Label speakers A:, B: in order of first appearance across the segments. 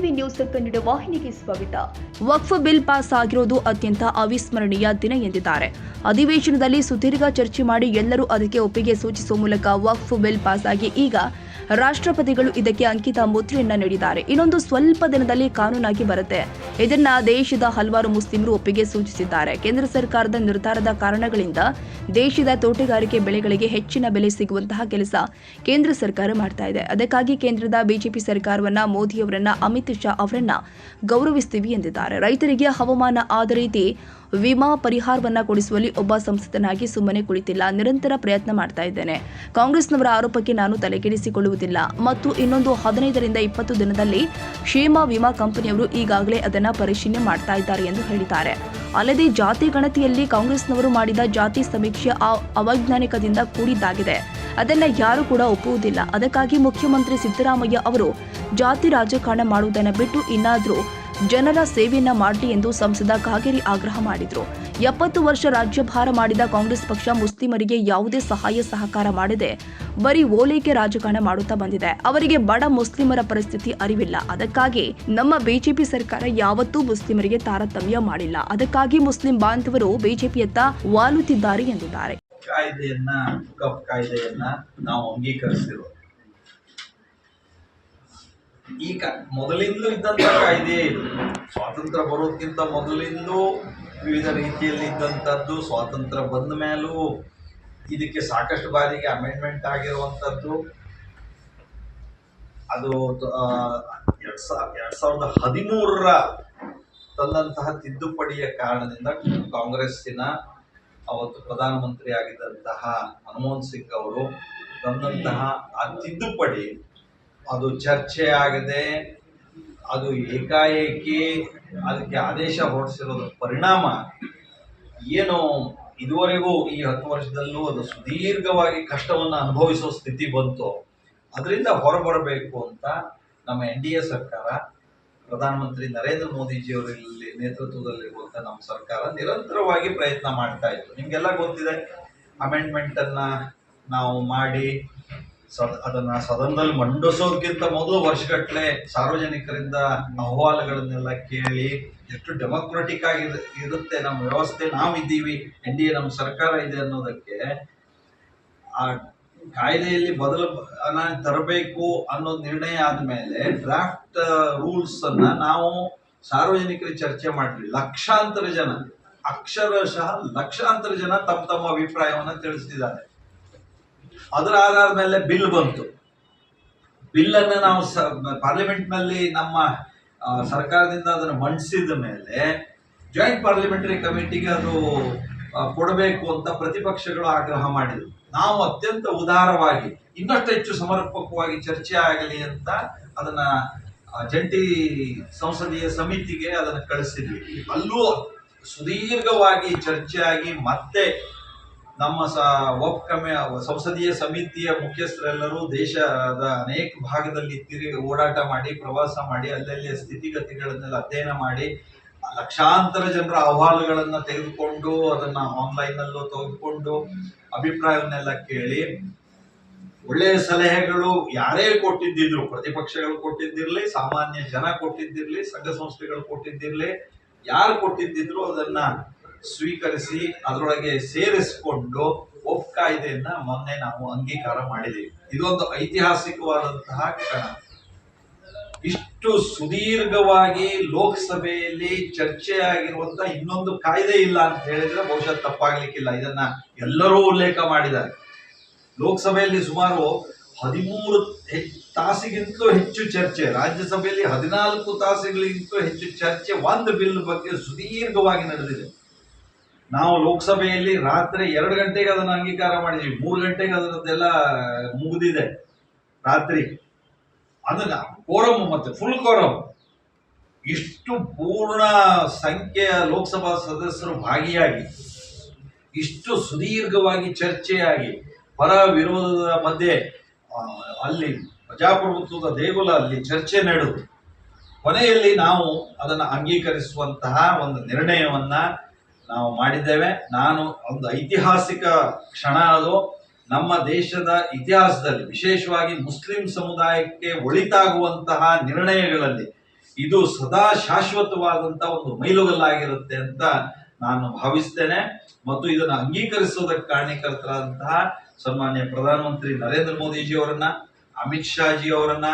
A: TV news Kannada ವಾಹಿನಿಗೆ ಸ್ವಾಗತ.
B: ವಕ್ಫ್ bill pass ಆಗಿರೋದು ಅತ್ಯಂತ ಅವಿಸ್ಮರಣೀಯ ದಿನ ಎಂದಿದ್ದಾರೆ. ಅಧಿವೇಶನದಲ್ಲಿ ಸುದೀರ್ಘ ಚರ್ಚೆ ಮಾಡಿ ಎಲ್ಲರೂ ಅದಕ್ಕೆ ಒಪ್ಪಿಗೆ ಸೂಚಿಸುವ ಮೂಲಕ ವಕ್ಫ್ ಬಿಲ್ ಪಾಸ್ ಆಗಿ ಈಗ ರಾಷ್ಟ್ರಪತಿಗಳು ಇದಕ್ಕೆ ಅಂಕಿತ ಮುದ್ರೆಯನ್ನ ನೀಡಿದ್ದಾರೆ. ಇನ್ನೊಂದು ಸ್ವಲ್ಪ ದಿನದಲ್ಲಿ ಕಾನೂನಾಗಿ ಬರುತ್ತೆ. ಇದನ್ನ ದೇಶದ ಹಲವಾರು ಮುಸ್ಲಿಮರು ಒಪ್ಪಿಗೆ ಸೂಚಿಸಿದ್ದಾರೆ. ಕೇಂದ್ರ ಸರ್ಕಾರದ ನಿರ್ಧಾರದ ಕಾರಣಗಳಿಂದ ದೇಶದ ತೋಟಗಾರಿಕೆ ಬೆಳೆಗಳಿಗೆ ಹೆಚ್ಚಿನ ಬೆಲೆ ಸಿಗುವಂತಹ ಕೆಲಸ ಕೇಂದ್ರ ಸರ್ಕಾರ ಮಾಡ್ತಾ ಇದೆ. ಅದಕ್ಕಾಗಿ ಕೇಂದ್ರದ ಬಿಜೆಪಿ ಸರ್ಕಾರವನ್ನ ಮೋದಿಯವರನ್ನ ಅಮಿತ್ ಶಾ ಅವರನ್ನ ಗೌರವಿಸ್ತೀವಿ ಎಂದಿದ್ದಾರೆ. ರೈತರಿಗೆ ಹವಾಮಾನ ಆದ ರೀತಿ ವಿಮಾ ಪರಿಹಾರವನ್ನ ಕೊಡಿಸುವಲ್ಲಿ ಒಬ್ಬ ಸಂಸದನಾಗಿ ಸುಮ್ಮನೆ ಕುಳಿತಿಲ್ಲ. ನಿರಂತರ ಪ್ರಯತ್ನ ಮಾಡ್ತಾ ಇದ್ದೇನೆ. ಕಾಂಗ್ರೆಸ್ನವರ ಆರೋಪಕ್ಕೆ ನಾನು ತಲೆಕೆಡಿಸಿಕೊಳ್ಳುವುದಿಲ್ಲ ಮತ್ತು ಇನ್ನೊಂದು ಹದಿನೈದರಿಂದ ಇಪ್ಪತ್ತು ದಿನದಲ್ಲಿ ಕ್ಷೇಮ ವಿಮಾ ಕಂಪನಿಯವರು ಈಗಾಗಲೇ ಅದನ್ನ ಪರಿಶೀಲನೆ ಮಾಡ್ತಾ ಇದ್ದಾರೆ ಎಂದು ಹೇಳಿದ್ದಾರೆ. ಅಲ್ಲದೆ ಜಾತಿ ಗಣತಿಯಲ್ಲಿ ಕಾಂಗ್ರೆಸ್ನವರು ಮಾಡಿದ ಜಾತಿ ಸಮೀಕ್ಷೆ ಅವೈಜ್ಞಾನಿಕದಿಂದ ಕೂಡಿದ್ದಾಗಿದೆ. ಅದನ್ನ ಯಾರು ಕೂಡ ಒಪ್ಪುವುದಿಲ್ಲ. ಅದಕ್ಕಾಗಿ ಮುಖ್ಯಮಂತ್ರಿ ಸಿದ್ದರಾಮಯ್ಯ ಅವರು ಜಾತಿ ರಾಜಕಾರಣ ಮಾಡುವುದನ್ನು ಬಿಟ್ಟು ಇನ್ನಾದರೂ ಜನರ ಸೇವೆಯನ್ನ ಮಾಡಲಿ ಎಂದು ಸಂಸದ ಕಾಗೇರಿ ಆಗ್ರಹ ಮಾಡಿದ್ರು. ಎಪ್ಪತ್ತು ವರ್ಷ ರಾಜ್ಯಭಾರ ಮಾಡಿದ ಕಾಂಗ್ರೆಸ್ ಪಕ್ಷ ಮುಸ್ಲಿಮರಿಗೆ ಯಾವುದೇ ಸಹಾಯ ಸಹಕಾರ ಮಾಡದೆ ಬರೀ ಓಲೈಕೆ ರಾಜಕಾರಣ ಮಾಡುತ್ತಾ ಬಂದಿದೆ. ಅವರಿಗೆ ಬಡ ಮುಸ್ಲಿಮರ ಪರಿಸ್ಥಿತಿ ಅರಿವಿಲ್ಲ. ಅದಕ್ಕಾಗಿ ನಮ್ಮ ಬಿಜೆಪಿ ಸರ್ಕಾರ ಯಾವತ್ತೂ ಮುಸ್ಲಿಮರಿಗೆ ತಾರತಮ್ಯ ಮಾಡಿಲ್ಲ. ಅದಕ್ಕಾಗಿ ಮುಸ್ಲಿಂ ಬಾಂಧವರು ಬಿಜೆಪಿಯತ್ತ ವಾಲುತ್ತಿದ್ದಾರೆ ಎಂದಿದ್ದಾರೆ.
C: ಕಾಯ್ದೆಯನ್ನ ಕಾಯ್ದೆಯನ್ನ ನಾವು ಅಂಗೀಕರಿಸಿರೋ ಈಗ ಮೊದಲಿಂದಲೂ ಇದ್ದಂಥ ಕಾಯ್ದೆ ಇದು. ಸ್ವಾತಂತ್ರ್ಯ ಬರೋದಕ್ಕಿಂತ ಮೊದಲಿಂದಲೂ ವಿವಿಧ ರೀತಿಯಲ್ಲಿ ಇದ್ದಂಥದ್ದು ಸ್ವಾತಂತ್ರ್ಯ ಬಂದ ಮೇಲೂ ಇದಕ್ಕೆ ಸಾಕಷ್ಟು ಬಾರಿಗೆ ಅಮೆಂಡ್ಮೆಂಟ್ ಆಗಿರುವಂಥದ್ದು ಅದು ಎರಡು ಎರಡು ಎರಡ್ ಸಾವಿರದ ಹದಿಮೂರರ ತಂದಂತಹ ತಿದ್ದುಪಡಿಯ ಕಾರಣದಿಂದ ಕಾಂಗ್ರೆಸ್ಸಿನ ಅವತ್ತು ಪ್ರಧಾನಮಂತ್ರಿ ಆಗಿದ್ದಂತಹ ಮನಮೋಹನ್ ಸಿಂಗ್ ಅವರು ತಂದಂತಹ ಆ ತಿದ್ದುಪಡಿ ಅದು ಚರ್ಚೆ ಆಗದೆ, ಅದು ಏಕಾಏಕಿ, ಅದಕ್ಕೆ ಆದೇಶ ಹೊರಡಿಸಿರೋದ್ರ ಪರಿಣಾಮ. ಏನು ಇದುವರೆಗೂ ಈ ಹತ್ತು ವರ್ಷದಲ್ಲೂ ಅದು ಸುದೀರ್ಘವಾಗಿ ಕಷ್ಟವನ್ನು ಅನುಭವಿಸೋ ಸ್ಥಿತಿ ಬಂತು. ಅದರಿಂದ ಹೊರಬರಬೇಕು ಅಂತ ನಮ್ಮ ಎನ್ ಡಿ ಎ ಸರ್ಕಾರ, ಪ್ರಧಾನಮಂತ್ರಿ ನರೇಂದ್ರ ಮೋದಿಜಿಯವರಲ್ಲಿ ನೇತೃತ್ವದಲ್ಲಿರುವಂಥ ನಮ್ಮ ಸರ್ಕಾರ ನಿರಂತರವಾಗಿ ಪ್ರಯತ್ನ ಮಾಡ್ತಾ ಇತ್ತು. ನಿಮಗೆಲ್ಲ ಗೊತ್ತಿದೆ ಅಮೆಂಡ್ಮೆಂಟನ್ನು ನಾವು ಮಾಡಿ ಅದನ್ನು ಸದನದಲ್ಲಿ ಮಂಡಿಸೋಕ್ಕಿಂತ ಮೊದಲು ವರ್ಷಗಟ್ಟಲೆ ಸಾರ್ವಜನಿಕರಿಂದ ಅಹವಾಲುಗಳನ್ನೆಲ್ಲ ಕೇಳಿ ಎಷ್ಟು ಡೆಮೊಕ್ರೆಟಿಕ್ ಆಗಿ ಇರುತ್ತೆ, ನಮ್ಮ ವ್ಯವಸ್ಥೆ ನಾವಿದ್ದೀವಿ ಎನ್ ಡಿ ಎ ನಮ್ಮ ಸರ್ಕಾರ ಇದೆ ಅನ್ನೋದಕ್ಕೆ ಆ ಕಾಯ್ದೆಯಲ್ಲಿ ಬದಲು ತರಬೇಕು ಅನ್ನೋ ನಿರ್ಣಯ ಆದಮೇಲೆ ಡ್ರಾಫ್ಟ್ ರೂಲ್ಸ್ ಅನ್ನ ನಾವು ಸಾರ್ವಜನಿಕರಿಗೆ ಚರ್ಚೆ ಮಾಡಿದ್ವಿ ಲಕ್ಷಾಂತರ ಜನ, ಅಕ್ಷರಶಃ ಲಕ್ಷಾಂತರ ಜನ ತಮ್ಮ ತಮ್ಮ ಅಭಿಪ್ರಾಯವನ್ನು ತಿಳಿಸಿದ್ದಾರೆ ಅದರ ಆಧಾರದ ಮೇಲೆ ಬಿಲ್ ಬಂತು. ಬಿಲ್ ಅನ್ನ ನಾವು ಸ ನಲ್ಲಿ ನಮ್ಮ ಸರ್ಕಾರದಿಂದ ಅದನ್ನು ಮಂಡಿಸಿದ ಮೇಲೆ ಜಾಯಿಂಟ್ ಪಾರ್ಲಿಮೆಂಟರಿ ಕಮಿಟಿಗೆ ಅದು ಕೊಡಬೇಕು ಅಂತ ಪ್ರತಿಪಕ್ಷಗಳು ಆಗ್ರಹ ಮಾಡಿದ್ರು. ನಾವು ಅತ್ಯಂತ ಉದಾರವಾಗಿ, ಇನ್ನಷ್ಟು ಹೆಚ್ಚು ಸಮರ್ಪಕವಾಗಿ ಚರ್ಚೆ ಆಗಲಿ ಅಂತ ಅದನ್ನ ಜಂಟಿ ಸಂಸದೀಯ ಸಮಿತಿಗೆ ಅದನ್ನು ಕಳಿಸಿದ್ವಿ. ಅಲ್ಲೂ ಸುದೀರ್ಘವಾಗಿ ಚರ್ಚೆಯಾಗಿ ಮತ್ತೆ ನಮ್ಮ ಸ ಒಪ್ಕಮೆ ಕಮೆ ಸಂಸದೀಯ ಸಮಿತಿಯ ಮುಖ್ಯಸ್ಥರೆಲ್ಲರೂ ದೇಶದ ಅನೇಕ ಭಾಗದಲ್ಲಿ ತಿರುಗಿ ಓಡಾಟ ಮಾಡಿ, ಪ್ರವಾಸ ಮಾಡಿ ಅಲ್ಲಲ್ಲಿಯ ಸ್ಥಿತಿಗತಿಗಳನ್ನೆಲ್ಲ ಅಧ್ಯಯನ ಮಾಡಿ, ಲಕ್ಷಾಂತರ ಜನರ ಅಹವಾಲುಗಳನ್ನ ತೆಗೆದುಕೊಂಡು, ಅದನ್ನ ಆನ್ಲೈನ್ ಅಲ್ಲೂ ತೆಗೆದುಕೊಂಡು ಅಭಿಪ್ರಾಯವನ್ನೆಲ್ಲ ಕೇಳಿ, ಒಳ್ಳೆಯ ಸಲಹೆಗಳು ಯಾರೇ ಕೊಟ್ಟಿದ್ದಿದ್ರು, ಪ್ರತಿಪಕ್ಷಗಳು ಕೊಟ್ಟಿದ್ದಿರ್ಲಿ, ಸಾಮಾನ್ಯ ಜನ ಕೊಟ್ಟಿದ್ದಿರ್ಲಿ, ಸಂಘ ಸಂಸ್ಥೆಗಳು ಕೊಟ್ಟಿದ್ದಿರ್ಲಿ, ಯಾರು ಕೊಟ್ಟಿದ್ದಿದ್ರು ಅದನ್ನ ಸ್ವೀಕರಿಸಿ ಅದರೊಳಗೆ ಸೇರಿಸಿಕೊಂಡು ಒಪ್ ಕಾಯ್ದೆಯನ್ನ ಮೊನ್ನೆ ನಾವು ಅಂಗೀಕಾರ ಮಾಡಿದ್ದೀವಿ ಇದೊಂದು ಐತಿಹಾಸಿಕವಾದಂತಹ ಕ್ಷಣ. ಇಷ್ಟು ಸುದೀರ್ಘವಾಗಿ ಲೋಕಸಭೆಯಲ್ಲಿ ಚರ್ಚೆ ಇನ್ನೊಂದು ಕಾಯ್ದೆ ಇಲ್ಲ ಅಂತ ಹೇಳಿದ್ರೆ ಬಹುಶಃ ತಪ್ಪಾಗ್ಲಿಕ್ಕಿಲ್ಲ. ಇದನ್ನ ಎಲ್ಲರೂ ಉಲ್ಲೇಖ ಮಾಡಿದ್ದಾರೆ. ಲೋಕಸಭೆಯಲ್ಲಿ ಸುಮಾರು ಹದಿಮೂರು ತಾಸಿಗಿಂತಲೂ ಹೆಚ್ಚು ಚರ್ಚೆ, ರಾಜ್ಯಸಭೆಯಲ್ಲಿ ಹದಿನಾಲ್ಕು ತಾಸುಗಳಿಗಿಂತಲೂ ಹೆಚ್ಚು ಚರ್ಚೆ, ಒಂದು ಬಿಲ್ ಬಗ್ಗೆ ಸುದೀರ್ಘವಾಗಿ ನಡೆದಿದೆ. ನಾವು ಲೋಕಸಭೆಯಲ್ಲಿ ರಾತ್ರಿ ಎರಡು ಗಂಟೆಗೆ ಅದನ್ನು ಅಂಗೀಕಾರ ಮಾಡಿದ್ವಿ. ಮೂರು ಗಂಟೆಗೆ ಅದರದ್ದೆಲ್ಲ ಮುಗಿದಿದೆ ರಾತ್ರಿ. ಅದನ್ನ ಕೋರಂ ಮತ್ತೆ ಫುಲ್ ಕೋರಂ ಇಷ್ಟು ಪೂರ್ಣ ಸಂಖ್ಯೆಯ ಲೋಕಸಭಾ ಸದಸ್ಯರು ಭಾಗಿಯಾಗಿ, ಇಷ್ಟು ಸುದೀರ್ಘವಾಗಿ ಚರ್ಚೆಯಾಗಿ, ಪರ ವಿರೋಧದ ಮಧ್ಯೆ ಅಲ್ಲಿ ಪ್ರಜಾಪ್ರಭುತ್ವದ ದೇಗುಲ ಅಲ್ಲಿ ಚರ್ಚೆ ನಡೆದು, ಕೊನೆಯಲ್ಲಿ ನಾವು ಅದನ್ನು ಅಂಗೀಕರಿಸುವಂತಹ ಒಂದು ನಿರ್ಣಯವನ್ನ ನಾವು ಮಾಡಿದ್ದೇವೆ. ನಾನು ಒಂದು ಐತಿಹಾಸಿಕ ಕ್ಷಣ ಅದು. ನಮ್ಮ ದೇಶದ ಇತಿಹಾಸದಲ್ಲಿ, ವಿಶೇಷವಾಗಿ ಮುಸ್ಲಿಂ ಸಮುದಾಯಕ್ಕೆ ಒಳಿತಾಗುವಂತಹ ನಿರ್ಣಯಗಳಲ್ಲಿ ಇದು ಸದಾ ಶಾಶ್ವತವಾದಂತಹ ಒಂದು ಮೈಲುಗಲ್ಲಾಗಿರುತ್ತೆ ಅಂತ ನಾನು ಭಾವಿಸ್ತೇನೆ. ಮತ್ತು ಇದನ್ನು ಅಂಗೀಕರಿಸೋದಕ್ಕೆ ಕಾರಣೀಕರ್ತರಾದಂತಹ ಸನ್ಮಾನ್ಯ ಪ್ರಧಾನಮಂತ್ರಿ ನರೇಂದ್ರ ಮೋದಿಜಿ ಅವರನ್ನ, ಅಮಿತ್ ಶಾಜಿ ಅವರನ್ನ,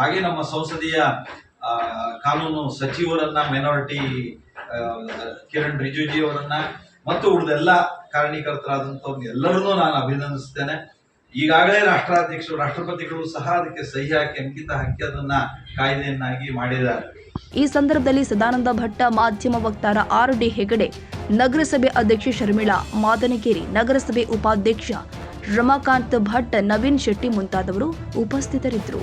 C: ಹಾಗೆ ನಮ್ಮ ಸಂಸದೀಯ ಕಾನೂನು ಸಚಿವರನ್ನ ಮೈನಾರಿಟಿ ಕಿರಣ್ ರಿಜಿಜು ಅವರನ್ನ, ಮತ್ತು ಉಳಿದೆಲ್ಲ ಕಾರಣೀಕರ್ತರಾದಂಥವ್ರನ್ನ ಎಲ್ಲರನ್ನೂ ನಾನು ಅಭಿನಂದಿಸ್ತೇನೆ. ಈಗಾಗಲೇ ರಾಷ್ಟ್ರಾಧ್ಯಕ್ಷರು, ರಾಷ್ಟ್ರಪತಿಗಳು ಸಹ ಅದಕ್ಕೆ ಸಹಿ ಹಾಕಿ ಅಂಕಿತ ಹಾಕಿ ಅದನ್ನ ಕಾಯ್ದೆಯನ್ನಾಗಿ ಮಾಡಿದ್ದಾರೆ.
B: ಈ ಸಂದರ್ಭದಲ್ಲಿ ಸದಾನಂದ ಭಟ್ಟ ಮಾಧ್ಯಮ ವಕ್ತಾರ ಆರ್ ಡಿ ಹೆಗಡೆ, ನಗರಸಭೆ ಅಧ್ಯಕ್ಷೆ ಶರ್ಮಿಳಾ ಮಾದನಕೇರಿ ನಗರಸಭೆ ಉಪಾಧ್ಯಕ್ಷ ರಮಾಕಾಂತ್ ಭಟ್, ನವೀನ್ ಶೆಟ್ಟಿ ಮುಂತಾದವರು ಉಪಸ್ಥಿತರಿದ್ದರು.